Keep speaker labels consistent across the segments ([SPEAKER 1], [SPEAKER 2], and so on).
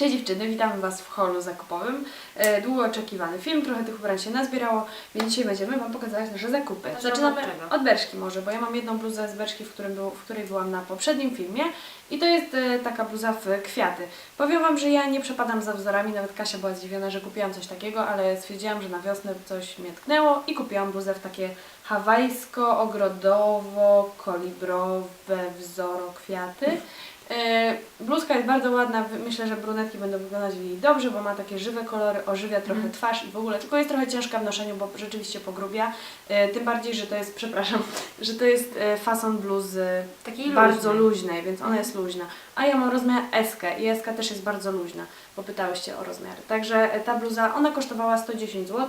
[SPEAKER 1] Cześć dziewczyny, witamy Was w holu zakupowym. E, Długo oczekiwany film, trochę tych ubrań się nazbierało, więc dzisiaj będziemy Wam pokazywać nasze zakupy.
[SPEAKER 2] Zaczynamy od
[SPEAKER 1] Berszki może, bo ja mam jedną bluzę z Berszki, w, którym był, w której byłam na poprzednim filmie i to jest e, taka bluza w kwiaty. Powiem Wam, że ja nie przepadam za wzorami, nawet Kasia była zdziwiona, że kupiłam coś takiego, ale stwierdziłam, że na wiosnę coś mnie tknęło i kupiłam bluzę w takie hawajsko-ogrodowo-kolibrowe wzoro kwiaty. E, Bluzka jest bardzo ładna, myślę, że brunetki będą wyglądać w niej dobrze, bo ma takie żywe kolory, ożywia trochę
[SPEAKER 2] Mhm.
[SPEAKER 1] twarz i w ogóle, tylko jest trochę ciężka w noszeniu, bo rzeczywiście pogrubia. E, Tym bardziej, że to jest, przepraszam, że to jest e, fason bluzy
[SPEAKER 2] Takiej
[SPEAKER 1] bardzo
[SPEAKER 2] luźnej.
[SPEAKER 1] luźnej, więc ona jest luźna. A ja mam rozmiar S i S też jest bardzo luźna, bo pytałyście o rozmiary. Także ta bluza, ona kosztowała 110 zł.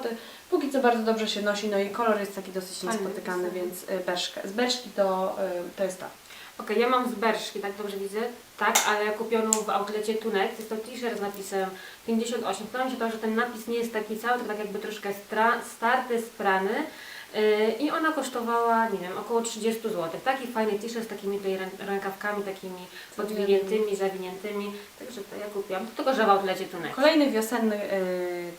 [SPEAKER 1] Póki co bardzo dobrze się nosi, no i kolor jest taki dosyć niespotykany, więc Berszka. Z Berszki to, to jest ta.
[SPEAKER 2] Okej, ja mam z Berszki, tak dobrze widzę, tak, ale kupioną w outlecie Tunet. Jest to t-shirt z napisem 58. Podoba mi się to, że ten napis nie jest taki cały, tylko tak jakby troszkę stra- starty, sprany. Yy, I ona kosztowała, nie wiem, około 30 zł. Taki fajny t-shirt z takimi tutaj rę- rękawkami, takimi podwiniętymi, zawiniętymi. Także to ja kupiłam. Tylko, że w outlecie Tunet.
[SPEAKER 1] Kolejny wiosenny e,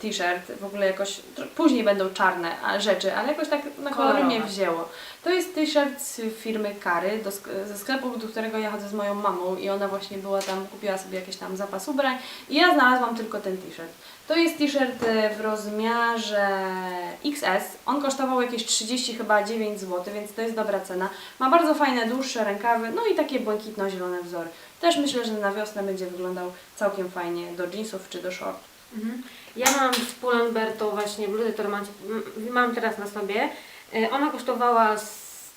[SPEAKER 1] t-shirt, w ogóle jakoś, później będą czarne rzeczy, ale jakoś tak na kolory
[SPEAKER 2] Kolorowe.
[SPEAKER 1] mnie wzięło. To jest t-shirt z firmy Kary, do, sk- ze sklepu, do którego ja chodzę z moją mamą i ona właśnie była tam, kupiła sobie jakiś tam zapas ubrań i ja znalazłam tylko ten t-shirt. To jest t-shirt e, w rozmiarze XS, on kosztował jakieś 30 chyba 9 zł, więc to jest dobra cena. Ma bardzo fajne, dłuższe rękawy, no i takie błękitno-zielone wzory. Też myślę, że na wiosnę będzie wyglądał całkiem fajnie do jeansów czy do short.
[SPEAKER 2] Mhm. Ja mam z Pull&Bear tą właśnie bluzę, którą mam, teraz na sobie. Y, Ona kosztowała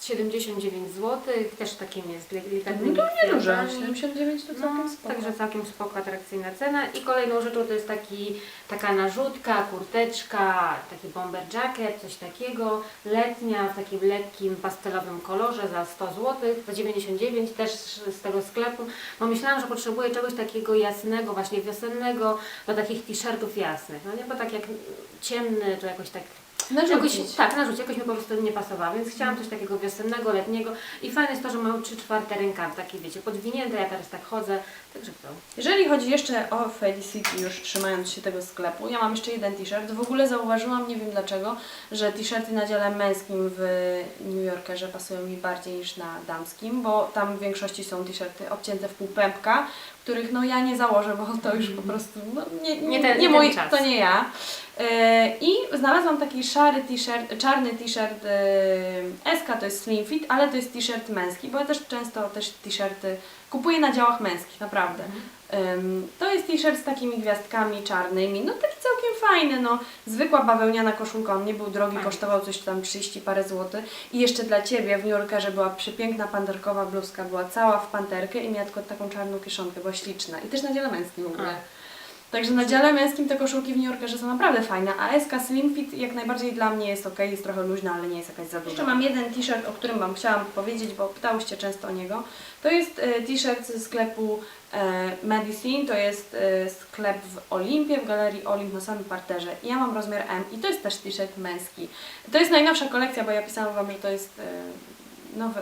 [SPEAKER 2] 79 zł, też takim jest delikatnymi
[SPEAKER 1] No to niedużo,
[SPEAKER 2] kwiatami.
[SPEAKER 1] 79 to całkiem
[SPEAKER 2] No,
[SPEAKER 1] spoko.
[SPEAKER 2] także całkiem spoko, atrakcyjna cena. I kolejną rzeczą to jest taki, taka narzutka, kurteczka, taki bomber jacket, coś takiego, letnia w takim lekkim pastelowym kolorze za 100 zł, za 99 też z tego sklepu. Bo myślałam, że potrzebuję czegoś takiego jasnego, właśnie wiosennego, do takich t-shirtów jasnych. No nie, bo tak jak ciemny, to jakoś tak Jakoś,
[SPEAKER 1] Narzucić.
[SPEAKER 2] tak, narzuć, jakoś mi po prostu nie pasowało, więc chciałam coś takiego wiosennego, letniego i fajne jest to, że mają 3 czwarte rękawy, takie wiecie, podwinięte, ja teraz tak chodzę, także to.
[SPEAKER 1] Jeżeli chodzi jeszcze o Felicity, już trzymając się tego sklepu, ja mam jeszcze jeden t-shirt. W ogóle zauważyłam, nie wiem dlaczego, że t-shirty na dziale męskim w New Yorkerze pasują mi bardziej niż na damskim, bo tam w większości są t-shirty obcięte w pół pępka, których no ja nie założę, bo to już po prostu no, nie, nie,
[SPEAKER 2] Nie ten-
[SPEAKER 1] nie mój, to nie ja. Yy, I znalazłam taki szary t-shirt, czarny t-shirt yy, SK, to jest slim fit, ale to jest t-shirt męski, bo ja też często też t-shirty kupuję na działach męskich, naprawdę. Ym, to jest t-shirt z takimi gwiazdkami czarnymi, no taki całkiem fajny, no. Zwykła bawełniana koszulka, on nie był drogi, kosztował coś tam 30 parę złotych. I jeszcze dla Ciebie w New Yorkerze była przepiękna panterkowa bluzka, była cała w panterkę i miała tylko taką czarną kieszonkę, była śliczna. I też na dziale męskim w ogóle. Także na dziale męskim te koszulki w New Yorkerze są naprawdę fajne, a SK Slim Fit jak najbardziej dla mnie jest ok, jest trochę luźna, ale nie jest jakaś za duża. Jeszcze mam jeden t-shirt, o którym Wam chciałam powiedzieć, bo pytałyście często o niego. To jest e, t-shirt ze sklepu e, Medicine, to jest e, sklep w Olimpie, w galerii Olimp na samym parterze. I ja mam rozmiar M i to jest też t-shirt męski. To jest najnowsza kolekcja, bo ja pisałam Wam, że to jest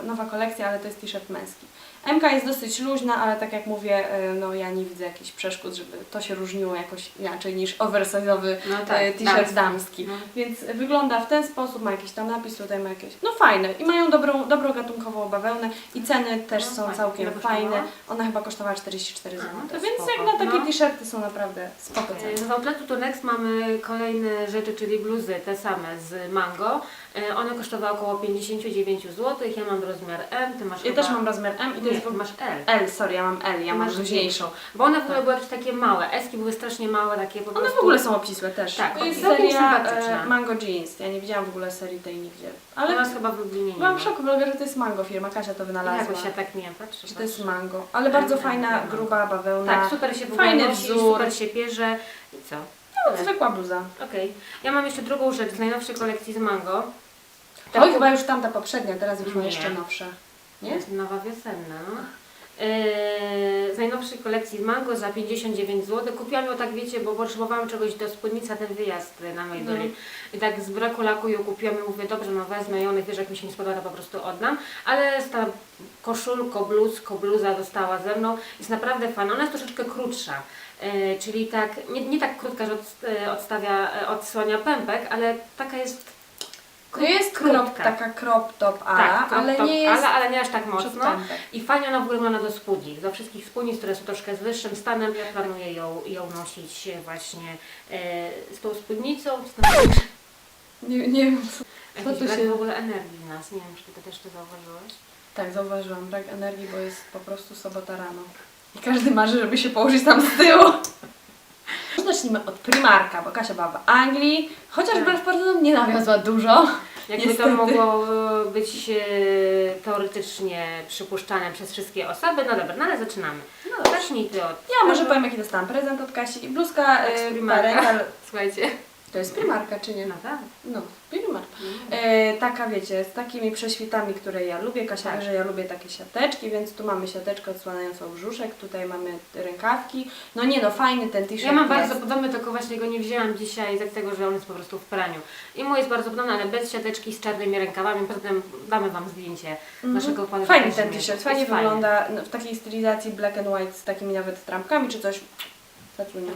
[SPEAKER 1] nowa kolekcja, ale to jest t-shirt męski. MK jest dosyć luźna, ale tak jak mówię, e, no ja nie widzę jakichś przeszkód, żeby to się różniło jakoś inaczej niż oversize'owy
[SPEAKER 2] No
[SPEAKER 1] e, t-shirt
[SPEAKER 2] damski.
[SPEAKER 1] damski.
[SPEAKER 2] No.
[SPEAKER 1] Więc wygląda w ten sposób, ma jakiś tam napis, tutaj ma jakieś, no fajne i mają dobrą, dobrą gatunkową bawełnę i ceny też
[SPEAKER 2] No
[SPEAKER 1] są
[SPEAKER 2] fajnie.
[SPEAKER 1] całkiem
[SPEAKER 2] Ile kosztowała?
[SPEAKER 1] fajne. Ona chyba kosztowała 44
[SPEAKER 2] A,
[SPEAKER 1] zł,
[SPEAKER 2] no to
[SPEAKER 1] więc
[SPEAKER 2] spoko.
[SPEAKER 1] jak na takie
[SPEAKER 2] No.
[SPEAKER 1] t-shirty są naprawdę spoko ceny.
[SPEAKER 2] E, Z outletu to Next mamy kolejne rzeczy, czyli bluzy, te same z Mango. E, One kosztowały około 59 zł, ja mam rozmiar M, ty masz
[SPEAKER 1] Ja
[SPEAKER 2] chyba...
[SPEAKER 1] też mam rozmiar M i
[SPEAKER 2] Nie,
[SPEAKER 1] jest
[SPEAKER 2] ty
[SPEAKER 1] ogóle...
[SPEAKER 2] masz L.
[SPEAKER 1] L, sorry, ja mam L, ja
[SPEAKER 2] Ty
[SPEAKER 1] mam
[SPEAKER 2] masz
[SPEAKER 1] luźniejszą.
[SPEAKER 2] Bo one w ogóle
[SPEAKER 1] Tak.
[SPEAKER 2] były jakieś takie małe, eski były strasznie małe, takie po
[SPEAKER 1] One
[SPEAKER 2] prostu...
[SPEAKER 1] w ogóle są obcisłe też.
[SPEAKER 2] Tak,
[SPEAKER 1] to jest seria
[SPEAKER 2] sympatyczne.
[SPEAKER 1] e, Mango Jeans. Ja nie widziałam w ogóle serii tej nigdzie.
[SPEAKER 2] Ale chyba w Lublinie nie
[SPEAKER 1] byłam
[SPEAKER 2] ma.
[SPEAKER 1] w szoku, bo że to jest Mango firma, Kasia to wynalazła.
[SPEAKER 2] Jakoś ja tak nie patrzę.
[SPEAKER 1] Że to jest mango. Ale bardzo
[SPEAKER 2] Tak,
[SPEAKER 1] fajna,
[SPEAKER 2] tak,
[SPEAKER 1] gruba bawełna.
[SPEAKER 2] Tak, super się w ogóle
[SPEAKER 1] Fajny
[SPEAKER 2] nosi,
[SPEAKER 1] wzór.
[SPEAKER 2] super się bierze i co?
[SPEAKER 1] No, zwykła bluza.
[SPEAKER 2] Okej. Ja mam jeszcze drugą rzecz z najnowszej kolekcji z Mango.
[SPEAKER 1] Oj, chyba już tamta poprzednia, teraz już ma
[SPEAKER 2] Nie.
[SPEAKER 1] jeszcze nowsze.
[SPEAKER 2] To
[SPEAKER 1] Nie?
[SPEAKER 2] jest nowa wiosenna. Yy, z najnowszej kolekcji z Mango za 59 zł. Kupiłam ją tak, wiecie, bo potrzebowałam czegoś do spódnicy na ten wyjazd na Majdoli. I tak z braku laku ją kupiłam i mówię, dobrze, no wezmę ją, wiesz, jak mi się nie spodoba, to po prostu oddam. Ale ta koszulko, bluzko, bluza została ze mną. Jest naprawdę fajna. Ona jest troszeczkę krótsza. E, czyli tak, nie, nie tak krótka, że e, odstawia, e, odsłania pępek, ale taka jest
[SPEAKER 1] To jest
[SPEAKER 2] krótka.
[SPEAKER 1] crop, taka crop top ala,
[SPEAKER 2] tak,
[SPEAKER 1] ale
[SPEAKER 2] top,
[SPEAKER 1] nie jest
[SPEAKER 2] ale, ale nie aż tak mocno.
[SPEAKER 1] pępek.
[SPEAKER 2] I fajnie ona wygląda do spódnic, do wszystkich spódnic, które są troszkę z wyższym stanem. Ja planuję ją, ją nosić właśnie e, z tą spódnicą. Z
[SPEAKER 1] Nie, nie wiem. Co
[SPEAKER 2] jakiś
[SPEAKER 1] tu
[SPEAKER 2] brak
[SPEAKER 1] się-
[SPEAKER 2] w ogóle energii w nas. Nie wiem, czy ty to też to zauważyłeś.
[SPEAKER 1] Tak, zauważyłam. Brak energii, bo jest po prostu sobota rano. I każdy marzy, żeby się położyć tam z tyłu. Zacznijmy od Primarka, bo Kasia była w Anglii, chociaż
[SPEAKER 2] Tak.
[SPEAKER 1] wbrew pozorom nie nawiozła dużo.
[SPEAKER 2] Jakby
[SPEAKER 1] Niestety.
[SPEAKER 2] to mogło e, być e, teoretycznie przypuszczane przez wszystkie osoby. No dobra, no ale zaczynamy.
[SPEAKER 1] No.
[SPEAKER 2] Zacznij ty od...
[SPEAKER 1] Ja może powiem, jaki dostałam prezent od Kasi. Bluzka
[SPEAKER 2] Tak, z
[SPEAKER 1] e.
[SPEAKER 2] Słuchajcie.
[SPEAKER 1] To jest Primarka, czy nie?
[SPEAKER 2] No tak.
[SPEAKER 1] No, Primark. E, taka wiecie, z takimi prześwitami, które ja lubię. Kasia
[SPEAKER 2] Tak.
[SPEAKER 1] że ja lubię takie siateczki, więc tu mamy siateczkę odsłaniającą brzuszek, tutaj mamy rękawki. No nie no, fajny ten t-shirt
[SPEAKER 2] Ja mam
[SPEAKER 1] jest.
[SPEAKER 2] bardzo podobny, tylko właśnie go nie wzięłam dzisiaj z tego, że on jest po prostu w praniu. I mój jest bardzo podobny, ale bez siateczki z czarnymi rękawami. Potem damy Wam zdjęcie naszego pana.
[SPEAKER 1] Fajny ten t-shirt, fajnie
[SPEAKER 2] Jest
[SPEAKER 1] wygląda no, w takiej stylizacji black and white z takimi nawet trampkami czy coś.
[SPEAKER 2] Perfekcyjno.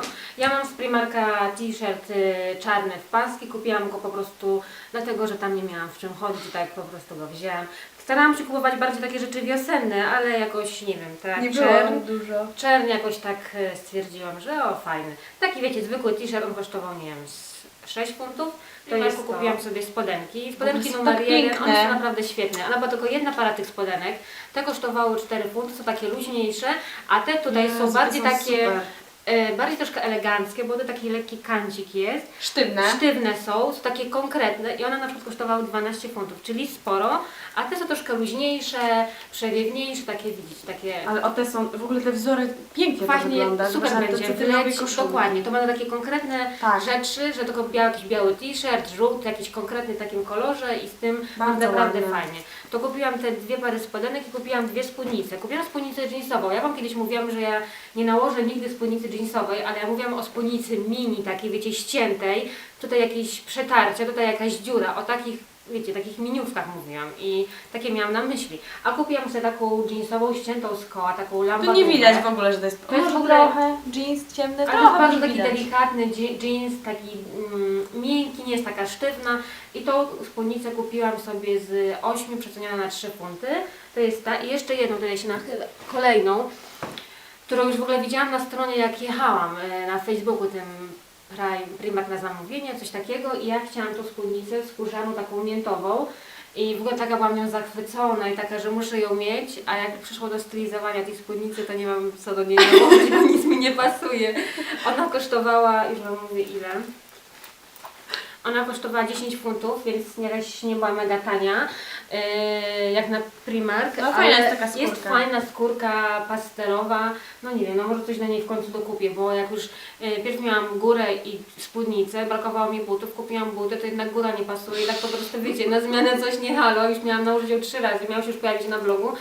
[SPEAKER 1] Także
[SPEAKER 2] Ja mam z Primarka t-shirt y, czarny w paski. Kupiłam go po prostu dlatego, że tam nie miałam w czym chodzić, tak po prostu go wzięłam. Starałam się kupować bardziej takie rzeczy wiosenne, ale jakoś, nie wiem, tak
[SPEAKER 1] nie było dużo.
[SPEAKER 2] czern jakoś tak e, stwierdziłam, że o fajny. Taki wiecie, zwykły t-shirt, on kosztował, nie wiem, z 6 funtów. To
[SPEAKER 1] jest to.
[SPEAKER 2] kupiłam sobie spodenki. Spodenki
[SPEAKER 1] są
[SPEAKER 2] numer
[SPEAKER 1] tak
[SPEAKER 2] jeden,
[SPEAKER 1] piękne.
[SPEAKER 2] one są naprawdę świetne. Ale była tylko jedna para tych spodenek. Te kosztowały 4 funty, są takie luźniejsze, a te tutaj są
[SPEAKER 1] Jezu,
[SPEAKER 2] bardziej
[SPEAKER 1] to są
[SPEAKER 2] takie,
[SPEAKER 1] super.
[SPEAKER 2] E, bardziej troszkę eleganckie, bo to taki lekki kancik jest.
[SPEAKER 1] Sztywne.
[SPEAKER 2] Sztywne są, są takie konkretne i one na przykład kosztowały 12 funtów, czyli sporo, a te są troszkę luźniejsze, przewiewniejsze, takie widzicie, takie
[SPEAKER 1] Ale o te są, w ogóle te wzory pięknie to
[SPEAKER 2] Fajnie,
[SPEAKER 1] wygląda.
[SPEAKER 2] super będzie
[SPEAKER 1] to
[SPEAKER 2] wleć, dokładnie, to będą takie konkretne
[SPEAKER 1] Tak.
[SPEAKER 2] rzeczy, że tylko biały, jakiś biały t-shirt, żółty, jakiś konkretny w takim kolorze i z tym
[SPEAKER 1] Bardzo
[SPEAKER 2] naprawdę fajnie. To kupiłam te dwie pary spodenek i kupiłam dwie spódnice. Kupiłam spódnicę jeansową. Ja Wam kiedyś mówiłam, że ja nie nałożę nigdy spódnicy jeansowej, ale ja mówiłam o spódnicy mini, takiej wiecie, ściętej. Tutaj jakieś przetarcie, tutaj jakaś dziura, o takich wiecie, takich miniówkach mówiłam i takie miałam na myśli. A kupiłam sobie taką jeansową ściętą z koła, taką
[SPEAKER 1] Tu
[SPEAKER 2] lampadurę.
[SPEAKER 1] nie widać w ogóle, że to jest,
[SPEAKER 2] To jest w ogóle-
[SPEAKER 1] trochę jeans ciemny,
[SPEAKER 2] Ale to jest bardzo taki
[SPEAKER 1] widać.
[SPEAKER 2] delikatny jeans, taki mm, miękki, nie jest taka sztywna. I tą spódnicę kupiłam sobie z 8 przeceniona na 3 funty. To jest ta. I jeszcze jedną, tutaj się nachylę, kolejną, którą już w ogóle widziałam na stronie jak jechałam e, na Facebooku tym Primark na zamówienie, coś takiego i ja chciałam tą spódnicę skórzaną, taką miętową. I w ogóle taka byłam nią zachwycona i taka, że muszę ją mieć, a jak przyszło do stylizowania tej spódnicy, to nie mam co do niej nałożyć, bo nic mi nie pasuje. Ona kosztowała, już Wam mówię ile. Ona kosztowała 10 funtów, więc nie, nie była mega tania, yy, jak na Primark.
[SPEAKER 1] No, fajna jest taka
[SPEAKER 2] Jest
[SPEAKER 1] skórka.
[SPEAKER 2] fajna skórka pastelowa. No nie wiem, no może coś na niej w końcu dokupię, bo jak już yy, pierw miałam górę i spódnicę, brakowało mi butów, kupiłam buty, to jednak góra nie pasuje i tak po prostu wiecie, na zmianę coś nie halo, już miałam nałożyć ją trzy razy, miał się już pojawić na blogu,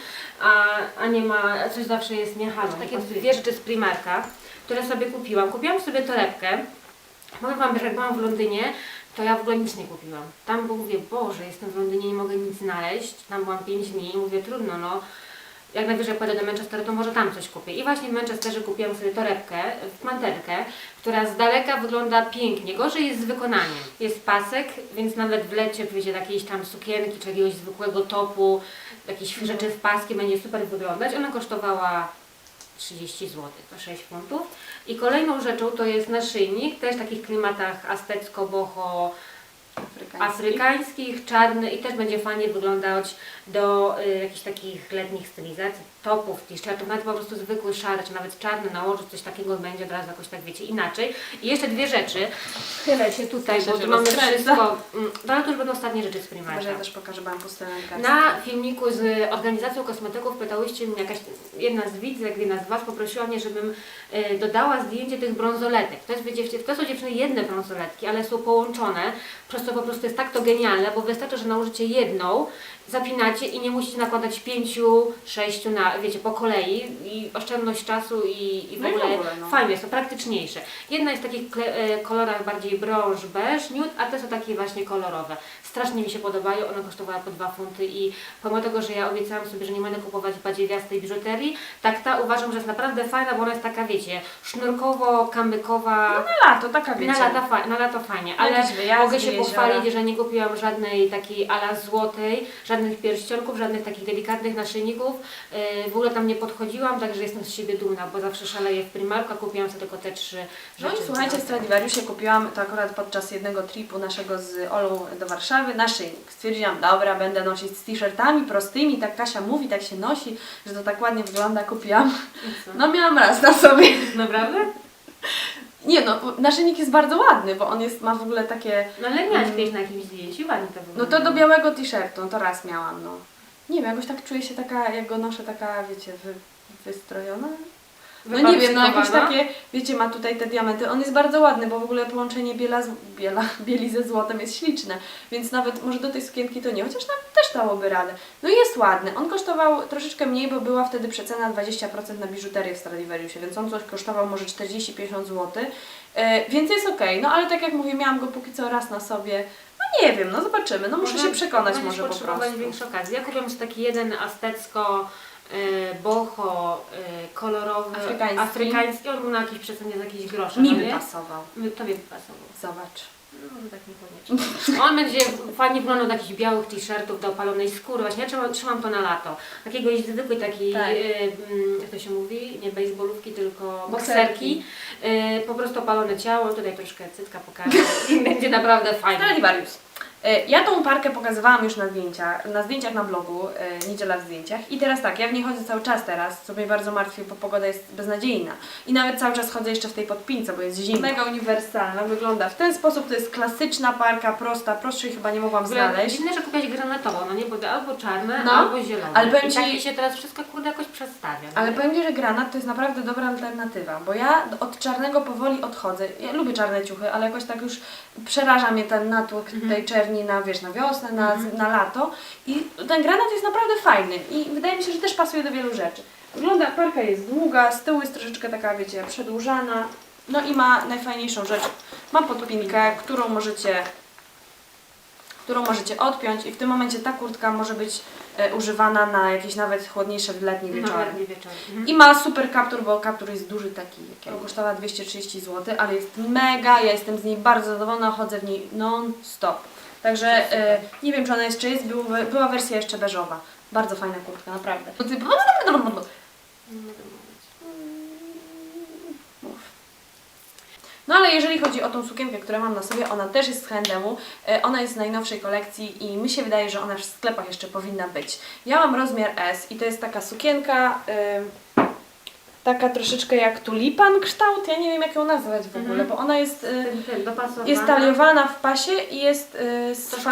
[SPEAKER 2] a, a nie ma, a coś zawsze jest nie halo. Takie dwie rzeczy z Primarka, które sobie kupiłam. Kupiłam sobie torebkę, Powiem Wam, że jak byłam w Londynie, to ja w ogóle nic nie kupiłam. Tam bo mówię, Boże, jestem w Londynie, nie mogę nic znaleźć. Tam byłam 5 dni i mówię, trudno, no. Jak najwyżej pojadę do Manchesteru, to może tam coś kupię. I właśnie w Manchesterze kupiłam sobie torebkę, mantelkę, która z daleka wygląda pięknie. Gorzej jest z wykonaniem. Jest pasek, więc nawet w lecie wiecie, jakiejś tam sukienki, czy jakiegoś zwykłego topu, jakieś rzeczy w paski będzie super wyglądać. Ona kosztowała 30 zł, to 6 funtów. I kolejną rzeczą to jest naszyjnik, też w takich klimatach aztecko-boho
[SPEAKER 1] Afrykański.
[SPEAKER 2] afrykańskich, czarny i też będzie fajnie wyglądać do y, jakichś takich letnich stylizacji, topów, t-shirtów, nawet po prostu zwykły szary, czy nawet czarny nałożyć, coś takiego będzie od razu jakoś tak wiecie inaczej. I jeszcze dwie rzeczy, chylę się tutaj, bo tu mamy wszystko, mm, no ale to już będą ostatnie rzeczy z
[SPEAKER 1] Może ja też pokażę Wam pustynę
[SPEAKER 2] Na filmiku z organizacją kosmetyków pytałyście mnie, jakaś jedna z widzek, jedna z Was poprosiła mnie, żebym e, dodała zdjęcie tych brązoletek. To, jest, wiecie, to są dziewczyny jedne brązoletki, ale są połączone, przez co po prostu jest tak to genialne, bo wystarczy, że nałożycie jedną zapinacie i nie musicie nakładać pięciu, sześciu na, wiecie, po kolei i oszczędność czasu i, i w
[SPEAKER 1] No i w
[SPEAKER 2] ogóle,
[SPEAKER 1] ogóle, no.
[SPEAKER 2] fajnie jest to, praktyczniejsze. Jedna jest w takich e, kolorach bardziej brąż, beż, nude, a te są takie właśnie kolorowe. Strasznie mi się podobają, one kosztowały po 2 funty i pomimo tego, że ja obiecałam sobie, że nie będę kupować badziewiastej biżuterii, tak ta uważam, że jest naprawdę fajna, bo ona jest taka, wiecie, sznurkowo-kamykowa.
[SPEAKER 1] Na lato, taka wiecie.
[SPEAKER 2] Na lata, na lato fajnie,
[SPEAKER 1] Na
[SPEAKER 2] ale mogę się pochwalić, że nie kupiłam żadnej takiej ala złotej, żadnych pierścionków, żadnych takich delikatnych naszyjników. Yy, w ogóle tam nie podchodziłam, także jestem z siebie dumna, bo zawsze szaleję w Primarku, kupiłam sobie tylko te trzy
[SPEAKER 1] No
[SPEAKER 2] rzeczy.
[SPEAKER 1] i słuchajcie, w Stradivariusie kupiłam to akurat podczas jednego tripu naszego z Olą do Warszawy, naszyjnik. Stwierdziłam, dobra, będę nosić z t-shirtami prostymi, tak Kasia mówi, tak się nosi, że to tak ładnie wygląda, kupiłam. No miałam raz na sobie.
[SPEAKER 2] Naprawdę?
[SPEAKER 1] Nie no, naszyjnik jest bardzo ładny, bo on jest, ma w ogóle takie,
[SPEAKER 2] No ale miałaś kiedyś na jakimś zdjęciu, ładnie to
[SPEAKER 1] no
[SPEAKER 2] wygląda.
[SPEAKER 1] to do białego t-shirtu, no to raz miałam, no. Nie wiem, jakoś tak czuję się taka, jak go noszę, taka, wiecie, wy, wystrojona. No nie wiem, no jakieś takie, wiecie, ma tutaj te diamenty. On jest bardzo ładny, bo w ogóle połączenie biela, z, biela bieli ze złotem jest śliczne. Więc nawet może do tej sukienki to nie, chociaż tam też dałoby radę. No i jest ładny. On kosztował troszeczkę mniej, bo była wtedy przecena 20% na biżuterię w Stradivariusie, więc on coś kosztował może 40-50 zł. E, więc jest okej. No ale tak jak mówię, miałam go póki co raz na sobie. No nie wiem, no zobaczymy. No muszę się przekonać może po prostu.
[SPEAKER 2] większej okazji. Ja kupiłam sobie taki jeden aztecko y, boho y, kolorowy,
[SPEAKER 1] Afrykański.
[SPEAKER 2] afrykański. On był na jakiejś przecenie za jakieś grosze.
[SPEAKER 1] Mi
[SPEAKER 2] no
[SPEAKER 1] by
[SPEAKER 2] nie?
[SPEAKER 1] pasował.
[SPEAKER 2] My- Tobie by pasował.
[SPEAKER 1] Zobacz.
[SPEAKER 2] No, tak niekoniecznie. On będzie fajnie wyglądał do jakichś białych t-shirtów, do opalonej skóry. Właśnie ja trzymam, trzymam to na lato. Takiego zwykłej takiej,
[SPEAKER 1] Tak.
[SPEAKER 2] y, mm, jak to się mówi, nie baseballówki, tylko
[SPEAKER 1] Bokserki.
[SPEAKER 2] bokserki. Y, po prostu opalone ciało, tutaj troszkę cytka pokażę i będzie naprawdę fajnie.
[SPEAKER 1] Stradivarius. E, Ja tą parkę pokazywałam już na zdjęciach, na zdjęciach na blogu, e, Niedziela w zdjęciach. I teraz tak, ja w niej chodzę cały czas teraz, co mnie bardzo martwi, bo pogoda jest beznadziejna. I nawet cały czas chodzę jeszcze w tej podpince, bo jest zimno. Mega uniwersalna, wygląda w ten sposób, to jest klasyczna parka, prosta, prostszej chyba nie mogłam znaleźć.
[SPEAKER 2] Dziwne, że kupiłaś granatową, no nie, bo to albo czarne,
[SPEAKER 1] No,
[SPEAKER 2] albo zielone.
[SPEAKER 1] ale powiem
[SPEAKER 2] I tak mi się teraz wszystko kurde jakoś przedstawia. no
[SPEAKER 1] Ale
[SPEAKER 2] nie?
[SPEAKER 1] powiem Ci, że granat to jest naprawdę dobra alternatywa, bo ja od czarnego powoli odchodzę. Ja lubię czarne ciuchy, ale jakoś tak już przeraża mnie ten natłok tej czerni na, wiesz, na wiosnę, na, na lato. I ten granat jest naprawdę fajny i wydaje mi się, że też pasuje do wielu rzeczy. Wygląda, parka jest długa, z tyłu jest troszeczkę taka, wiecie, przedłużana. No i ma najfajniejszą rzecz, ma podpinkę, którą możecie którą możecie odpiąć i w tym momencie ta kurtka może być e, używana na jakieś nawet chłodniejsze letnie wieczory.
[SPEAKER 2] Wieczorem. Mhm.
[SPEAKER 1] I ma super kaptur, bo kaptur jest duży taki, jak kosztowała 230 zł, ale jest mega, ja jestem z niej bardzo zadowolona, chodzę w niej non-stop. Także e, nie wiem, czy ona jeszcze jest, był, była wersja jeszcze beżowa. Bardzo fajna kurtka, naprawdę. Mów. No ale jeżeli chodzi o tą sukienkę, którą mam na sobie, ona też jest z H&M-u, e, ona jest z najnowszej kolekcji i mi się wydaje, że ona w sklepach jeszcze powinna być. Ja mam rozmiar S i to jest taka sukienka, y, taka troszeczkę jak tulipan kształt, ja nie wiem jak ją nazwać w ogóle,
[SPEAKER 2] Mhm.
[SPEAKER 1] bo ona jest... Y,
[SPEAKER 2] dopasowana.
[SPEAKER 1] jest taliowana w pasie i jest y, z
[SPEAKER 2] Troszkę.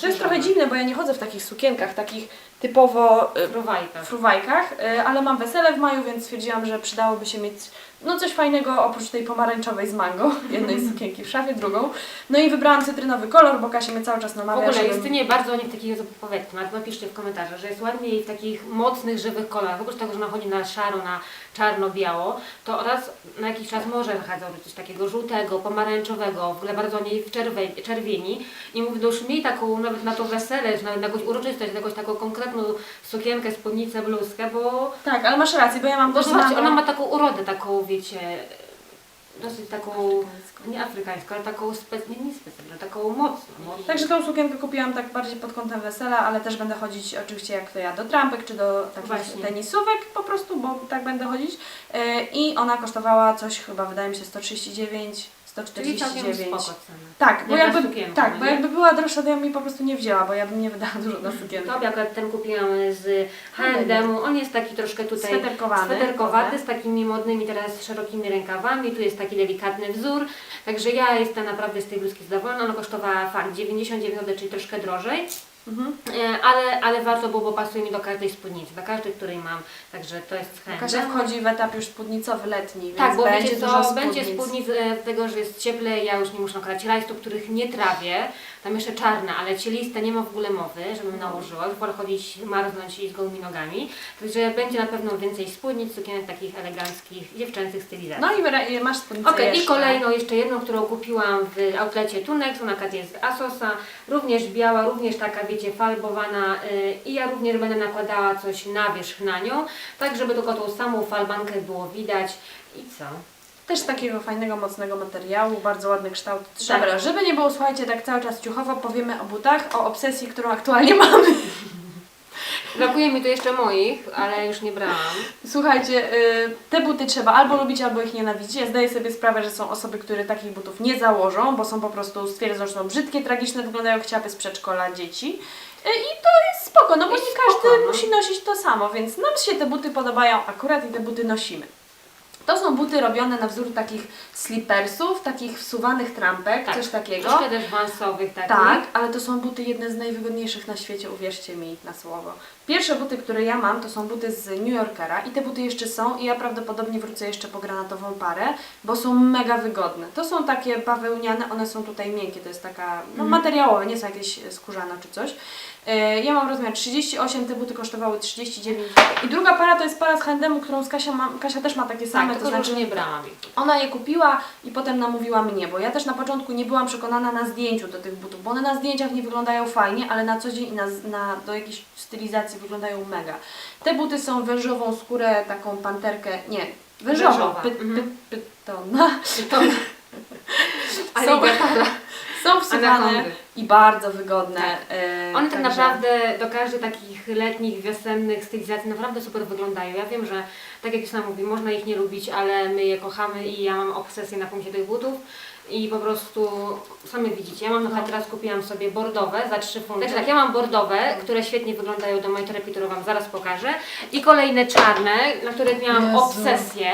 [SPEAKER 1] To jest trochę dziwne, bo ja nie chodzę w takich sukienkach, takich typowo y,
[SPEAKER 2] Fruwajka.
[SPEAKER 1] fruwajkach, y, ale mam wesele w maju, więc stwierdziłam, że przydałoby się mieć no coś fajnego oprócz tej pomarańczowej z mango, jednej sukienki w szafie, drugą. No i wybrałam cytrynowy kolor, bo Kasia mnie cały czas
[SPEAKER 2] W
[SPEAKER 1] namawia,
[SPEAKER 2] ogóle
[SPEAKER 1] żebym-
[SPEAKER 2] Justynie bardzo o nich takich powiedzmy, ale napiszcie w komentarzach, że jest ładniej w takich mocnych, żywych kolorach. Oprócz tego, że ona chodzi na szaro, na czarno-biało, to oraz na jakiś czas może wychadzać coś takiego żółtego, pomarańczowego, w ogóle bardzo o niej w czerwe- czerwieni. I mówię, no już miej taką nawet na to wesele, czy nawet na jakąś uroczystość, na jakąś taką konkretną sukienkę, spódnicę, bluzkę, bo
[SPEAKER 1] Tak, ale masz rację, bo ja mam
[SPEAKER 2] Bo
[SPEAKER 1] też
[SPEAKER 2] zobaczcie, ona ma taką urodę, taką wiecie, dosyć taką, nie afrykańską, ale taką spe, nie, nie specjalną, taką mocną. mocną.
[SPEAKER 1] Także tą sukienkę kupiłam tak bardziej pod kątem wesela, ale też będę chodzić oczywiście jak to ja do trampek czy do takich
[SPEAKER 2] Właśnie.
[SPEAKER 1] tenisówek po prostu, bo tak będę chodzić. E, I ona kosztowała coś chyba wydaje mi się 139,
[SPEAKER 2] Czyli całkiem
[SPEAKER 1] 149.
[SPEAKER 2] spoko cena.
[SPEAKER 1] Tak, bo
[SPEAKER 2] Jak na
[SPEAKER 1] jakby,
[SPEAKER 2] sukienkę,
[SPEAKER 1] tak,
[SPEAKER 2] no
[SPEAKER 1] bo
[SPEAKER 2] nie?
[SPEAKER 1] jakby była droższa, to ja bym jej po prostu nie wzięła, bo ja bym nie wydała dużo na sukienkę.
[SPEAKER 2] Tobie akurat ten kupiłam z H&M-u, on jest taki troszkę tutaj
[SPEAKER 1] Swederkowany.
[SPEAKER 2] swederkowaty, z takimi modnymi teraz szerokimi rękawami, tu jest taki delikatny wzór, także ja jestem naprawdę z tej bluzki zadowolona, ona kosztowała fakt 99 zł, czyli troszkę drożej.
[SPEAKER 1] Mhm.
[SPEAKER 2] E, ale, ale warto było, bo pasuje mi do każdej spódnicy, do każdej, której mam, także to jest chętne.
[SPEAKER 1] Kasia wchodzi w etap już spódnicowy, letni, więc
[SPEAKER 2] Tak, bo
[SPEAKER 1] będzie
[SPEAKER 2] wiecie
[SPEAKER 1] dużo
[SPEAKER 2] co, będzie
[SPEAKER 1] spódnic.
[SPEAKER 2] spódnic e, tego, że jest cieple, ja już nie muszę nakładać rajstów, których nie trawię, tam jeszcze czarne, ale cieliste nie ma w ogóle mowy, żebym nałożyła, już wolę chodzić, marznąć i z gołymi nogami, także będzie na pewno więcej spódnic, sukienek takich eleganckich, dziewczęcych stylizacji.
[SPEAKER 1] No i masz spódnicę
[SPEAKER 2] Okej, i
[SPEAKER 1] jeszcze.
[SPEAKER 2] kolejną jeszcze jedną, którą kupiłam w outlecie Tunex, ona akurat jest z Asosa, również biała, również taka wiecie falbowana y, i ja również będę nakładała coś na wierzch na nią, tak żeby tylko tą samą falbankę było widać. I co?
[SPEAKER 1] Też takiego fajnego, mocnego materiału, bardzo ładny kształt. Dobra, żeby nie było, słuchajcie, tak cały czas ciuchowo, powiemy o butach, o obsesji, którą aktualnie mamy.
[SPEAKER 2] Brakuje mi tu jeszcze moich, ale już nie brałam.
[SPEAKER 1] Słuchajcie, y, te buty trzeba albo lubić, albo ich nienawidzić. Ja zdaję sobie sprawę, że są osoby, które takich butów nie założą, bo są po prostu, stwierdzą, że są brzydkie, tragiczne, wyglądają jak ciapy z przedszkola dzieci. Y, I to jest spoko, no bo nie każdy
[SPEAKER 2] spoko, no.
[SPEAKER 1] musi nosić to samo, więc nam się te buty podobają akurat i te buty nosimy. To są buty robione na wzór takich slipersów, takich wsuwanych trampek,
[SPEAKER 2] Tak,
[SPEAKER 1] coś takiego.
[SPEAKER 2] Troszkę też wansowych takich.
[SPEAKER 1] Tak, ale to są buty jedne z najwygodniejszych na świecie, uwierzcie mi na słowo. Pierwsze buty, które ja mam, to są buty z New Yorkera i te buty jeszcze są i ja prawdopodobnie wrócę jeszcze po granatową parę, bo są mega wygodne. To są takie bawełniane, one są tutaj miękkie, to jest taka, no materiałowe, nie są jakieś skórzane czy coś. E, Ja mam rozmiar 38, te buty kosztowały 39 i druga para to jest para z handemu, którą z Kasia mam, Kasia też ma takie same,
[SPEAKER 2] Tak,
[SPEAKER 1] to znaczy
[SPEAKER 2] nie brałam ich.
[SPEAKER 1] ona je kupiła i potem namówiła mnie, bo ja też na początku nie byłam przekonana na zdjęciu do tych butów, bo one na zdjęciach nie wyglądają fajnie, ale na co dzień i na, na, do jakiejś stylizacji wyglądają mega. Te buty są wężową skórę, taką panterkę, nie, wężową,
[SPEAKER 2] Wężowa,
[SPEAKER 1] py,
[SPEAKER 2] mhm.
[SPEAKER 1] py, pytona.
[SPEAKER 2] To...
[SPEAKER 1] Są,
[SPEAKER 2] Aligatara.
[SPEAKER 1] są wsuwane
[SPEAKER 2] Anakondy.
[SPEAKER 1] i bardzo wygodne. e,
[SPEAKER 2] One tak
[SPEAKER 1] także-
[SPEAKER 2] naprawdę do każdych takich letnich, wiosennych stylizacji naprawdę super wyglądają. Ja wiem, że tak jak Justyna mówi, można ich nie lubić, ale my je kochamy i ja mam obsesję na punkcie tych butów. I po prostu sami widzicie, ja mam na przykład
[SPEAKER 1] No.
[SPEAKER 2] teraz kupiłam sobie bordowe za 3 funty. Także tak, ja mam bordowe, które świetnie wyglądają do mojej terapii, którą Wam zaraz pokażę. I kolejne czarne, na których miałam
[SPEAKER 1] Jezu.
[SPEAKER 2] obsesję.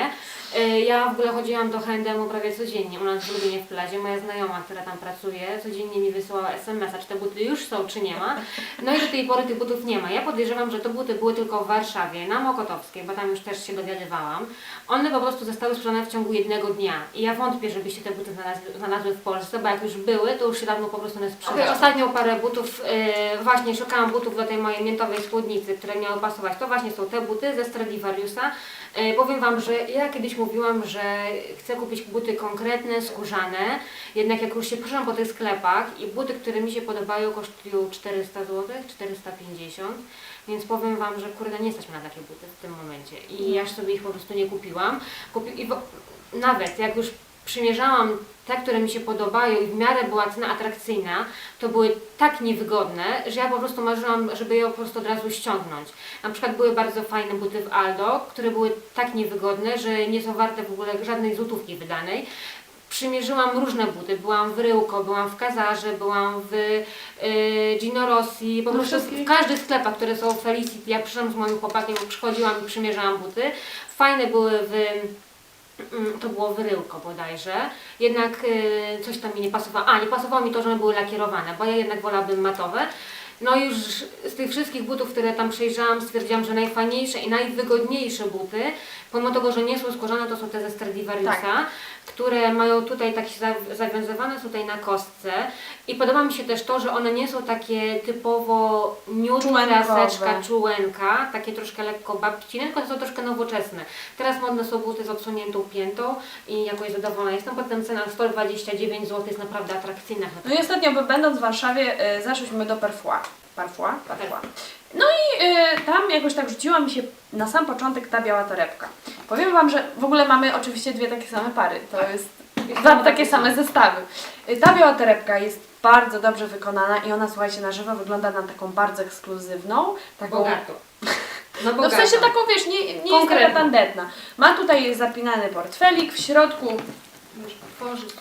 [SPEAKER 2] Y, Ja w ogóle chodziłam do H&M codziennie codziennie u nas w Lublinie w Plazie. Moja znajoma, która tam pracuje, codziennie mi wysyłała SMS-a, czy te buty już są, czy nie ma. No i do tej pory tych butów nie ma. Ja podejrzewam, że te buty były tylko w Warszawie, na Mokotowskiej, bo tam już też się dowiadywałam. One po prostu zostały sprzedane w ciągu jednego dnia. I ja wątpię, żebyście te buty znalazły, znalazły w Polsce, bo jak już były, to już się dawno po prostu nie sprzedały. Ostatnią parę butów, y, właśnie szukałam butów do tej mojej miętowej spódnicy, które miały pasować. To właśnie są te buty ze Stradivariusa. Y, powiem Wam, że ja kiedyś mówiłam, że chcę kupić buty konkretne, skórzane. Jednak jak już się poszłam po tych sklepach i buty, które mi się podobają kosztują 400 zł, 450 więc powiem Wam, że kurde nie stać mnie na takie buty w tym momencie i ja sobie ich po prostu nie kupiłam. Kupi i nawet jak już przymierzałam te, które mi się podobają i w miarę była cena atrakcyjna, to były tak niewygodne, że ja po prostu marzyłam, żeby je po prostu od razu ściągnąć. Na przykład były bardzo fajne buty w Aldo, które były tak niewygodne, że nie są warte w ogóle żadnej złotówki wydanej. Przymierzyłam różne buty. Byłam w Ryłko, byłam w Kazarze, byłam w y, Gino Rossi, po
[SPEAKER 1] No
[SPEAKER 2] prostu w każdych sklepach, które są w Felicity. Ja przyszłam z moim chłopakiem, przychodziłam i przymierzałam buty. Fajne były w to było wyryłko bodajże, jednak y, coś tam mi nie pasowało. A, nie pasowało mi to, że one były lakierowane, bo ja jednak wolałabym matowe. No już z tych wszystkich butów, które tam przejrzałam, stwierdziłam, że najfajniejsze i najwygodniejsze buty, pomimo tego, że nie są skórzane, to są te ze Stradivariusa,
[SPEAKER 1] Tak.
[SPEAKER 2] Które mają tutaj takie za- zawiązywane tutaj na kostce i podoba mi się też to, że one nie są takie typowo
[SPEAKER 1] Czułenkowe.
[SPEAKER 2] kraseczka, czułenka, takie troszkę lekko babcine, tylko są troszkę nowoczesne. Teraz modne są buty z odsuniętą piętą i jakoś zadowolona jestem. Potem cena 129 zł jest naprawdę atrakcyjna.
[SPEAKER 1] No i ostatnio, będąc w Warszawie, y, zaszłyśmy do Parfois. Parfois? Parfois.
[SPEAKER 2] Tak.
[SPEAKER 1] No i y, tam jakoś tak rzuciła mi się na sam początek ta biała torebka. Powiem Wam, że w ogóle mamy oczywiście dwie takie same pary. To jest dwa takie same zestawy. Y, Ta biała torebka jest bardzo dobrze wykonana i ona, słuchajcie, na żywo wygląda na taką bardzo ekskluzywną. Taką,
[SPEAKER 2] Bogato. No,
[SPEAKER 1] no w sensie taką, wiesz, nie, nie jest taka tandetna. Ma tutaj zapinany portfelik, w środku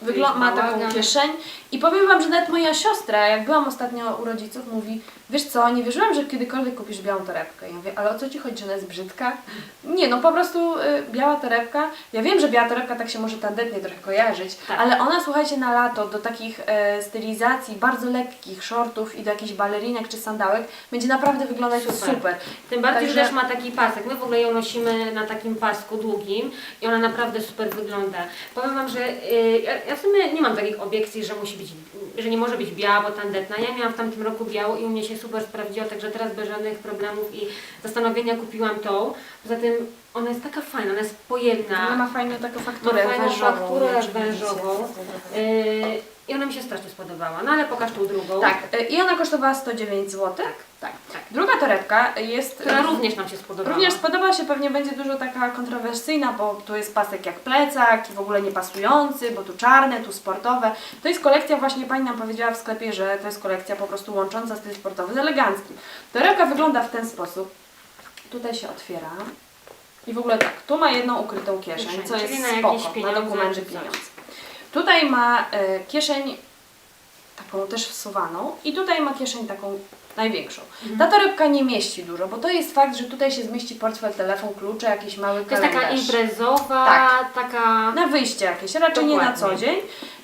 [SPEAKER 1] Wygl- ma taką kieszeń i powiem Wam, że nawet moja siostra, jak byłam ostatnio u rodziców, mówi wiesz co, nie wierzyłam, że kiedykolwiek kupisz białą torebkę. Ja mówię, ale o co Ci chodzi, że ona jest brzydka? Nie, no po prostu y, biała torebka. Ja wiem, że biała torebka tak się może tandetnie trochę kojarzyć,
[SPEAKER 2] Tak.
[SPEAKER 1] ale ona, słuchajcie, na lato do takich e, stylizacji bardzo lekkich, shortów i do jakichś balerinek czy sandałek będzie naprawdę wyglądać super.
[SPEAKER 2] Super. Tym bardziej,
[SPEAKER 1] Także-
[SPEAKER 2] że też ma taki pasek. My w ogóle ją nosimy na takim pasku długim i ona naprawdę super wygląda. Powiem Wam, że y, ja, ja w sumie nie mam takich obiekcji, że musi być, że nie może być biała, bo tandetna. Ja miałam w tamtym roku białą i u mnie się super sprawdziło, także teraz bez żadnych problemów i zastanowienia kupiłam tą. Poza tym ona jest taka fajna, ona jest pojemna.
[SPEAKER 1] Ona ma fajną taką fakturę
[SPEAKER 2] Ma fajną
[SPEAKER 1] wężową.
[SPEAKER 2] fakturę wężową.
[SPEAKER 1] widzicie.
[SPEAKER 2] Y, I ona mi się strasznie spodobała. No ale pokaż tą drugą.
[SPEAKER 1] Tak, y, i ona kosztowała 109 zł. Tak, tak.
[SPEAKER 2] tak.
[SPEAKER 1] Druga torebka jest...
[SPEAKER 2] Która również nam się spodobała.
[SPEAKER 1] Również spodoba się, pewnie będzie dużo taka kontrowersyjna, bo tu jest pasek jak plecak i w ogóle niepasujący, bo tu czarne, tu sportowe. To jest kolekcja, właśnie pani nam powiedziała w sklepie, że to jest kolekcja po prostu łącząca styl sportowy z eleganckim. Torebka wygląda w ten sposób. Tutaj się otwiera. I w ogóle tak, tu ma jedną ukrytą kieszeń,
[SPEAKER 2] Kieszeń,
[SPEAKER 1] co jest
[SPEAKER 2] na
[SPEAKER 1] spoko, na
[SPEAKER 2] pieniądze
[SPEAKER 1] dokumenty
[SPEAKER 2] czy coś.
[SPEAKER 1] pieniądze. Tutaj ma e, kieszeń taką też wsuwaną i tutaj ma kieszeń taką największą.
[SPEAKER 2] Mhm.
[SPEAKER 1] Ta torebka nie mieści dużo, bo to jest fakt, że tutaj się zmieści portfel, telefon, klucze, jakiś mały
[SPEAKER 2] To jest taka
[SPEAKER 1] kalendarz.
[SPEAKER 2] imprezowa,
[SPEAKER 1] Tak.
[SPEAKER 2] taka...
[SPEAKER 1] Na wyjście jakieś, raczej nie na co
[SPEAKER 2] Dokładnie.
[SPEAKER 1] dzień.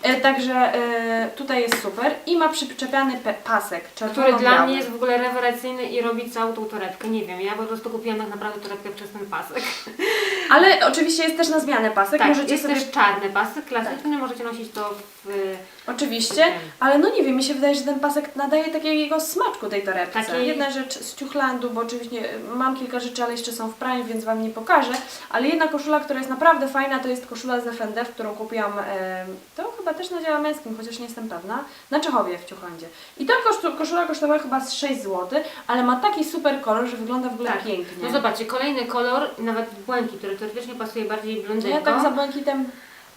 [SPEAKER 1] E, także e, tutaj jest super i ma przyczepiany pasek
[SPEAKER 2] który dla mnie jest w ogóle rewelacyjny i robi całą tą torebkę. Nie wiem, ja po prostu kupiłam tak naprawdę torebkę przez ten pasek.
[SPEAKER 1] Ale oczywiście jest też na zmianę pasek,
[SPEAKER 2] Tak,
[SPEAKER 1] możecie
[SPEAKER 2] jest
[SPEAKER 1] sobie
[SPEAKER 2] też czarny pasek, klasyczny, możecie nosić to w...
[SPEAKER 1] Oczywiście, ale no nie wiem, mi się wydaje, że ten pasek nadaje takiego smaczku tej torebce.
[SPEAKER 2] Takiej-
[SPEAKER 1] Jedna rzecz z Ciuchlandu, bo oczywiście mam kilka rzeczy, ale jeszcze są w praniu, więc Wam nie pokażę, ale jedna koszula, która jest naprawdę fajna, to jest koszula z FND, którą kupiłam, e, to chyba też na dziale męskim, chociaż nie jestem pewna, na Czechowie w Ciuchlandzie. I ta kosztu- koszula kosztowała chyba z 6 zł, ale ma taki super kolor, że wygląda w ogóle
[SPEAKER 2] Tak.
[SPEAKER 1] pięknie.
[SPEAKER 2] No zobaczcie, kolejny kolor, nawet błękit, który teoretycznie pasuje bardziej blondynką.
[SPEAKER 1] ja tak za błękitem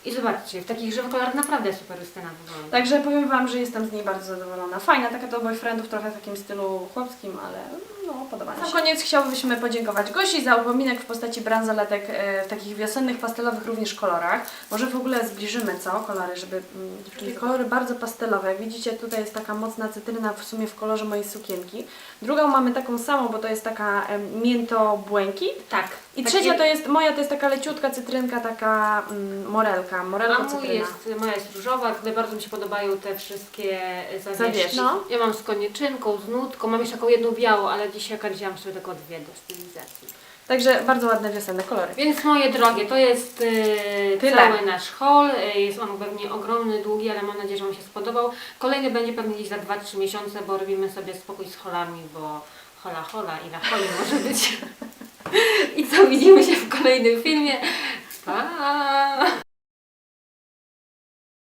[SPEAKER 2] I zobaczcie, w takich żywych kolorach naprawdę super Justyna wygląda.
[SPEAKER 1] Także powiem Wam, że jestem z niej bardzo zadowolona. Fajna, taka do boyfriendów, trochę w takim stylu chłopskim, ale no, podoba mi się. Na koniec chciałbyśmy podziękować Gosi za upominek w postaci bransoletek e, w takich wiosennych, pastelowych również kolorach. Może w ogóle zbliżymy co? Kolory, żeby... Mm, dziewczyny, kolory bardzo pastelowe. Jak widzicie, tutaj jest taka mocna cytryna w sumie w kolorze mojej sukienki. Drugą mamy taką samą, bo to jest taka mięto-błękit.
[SPEAKER 2] Tak.
[SPEAKER 1] I trzecia to jest, moja to jest taka leciutka cytrynka, taka mm, morelka,
[SPEAKER 2] A
[SPEAKER 1] morelko
[SPEAKER 2] mój
[SPEAKER 1] cytryna.
[SPEAKER 2] jest, moja jest różowa, tutaj bardzo mi się podobają te wszystkie zawieszki.
[SPEAKER 1] Zawieszki. No.
[SPEAKER 2] Ja mam z konieczynką, z nutką, mam jeszcze taką jedną białą, ale dzisiaj akurat wzięłam sobie tylko dwie do stylizacji.
[SPEAKER 1] Także bardzo ładne wiosenne kolory.
[SPEAKER 2] Więc moje drogie, to jest yy,
[SPEAKER 1] Tyle.
[SPEAKER 2] cały nasz haul. Yy, jest on pewnie ogromny, długi, ale mam nadzieję, że Wam się spodobał. Kolejny będzie pewnie gdzieś za 2-3 miesiące, bo robimy sobie spokój z holami, bo hola hola, ile holi może być. I co, widzimy się w kolejnym filmie.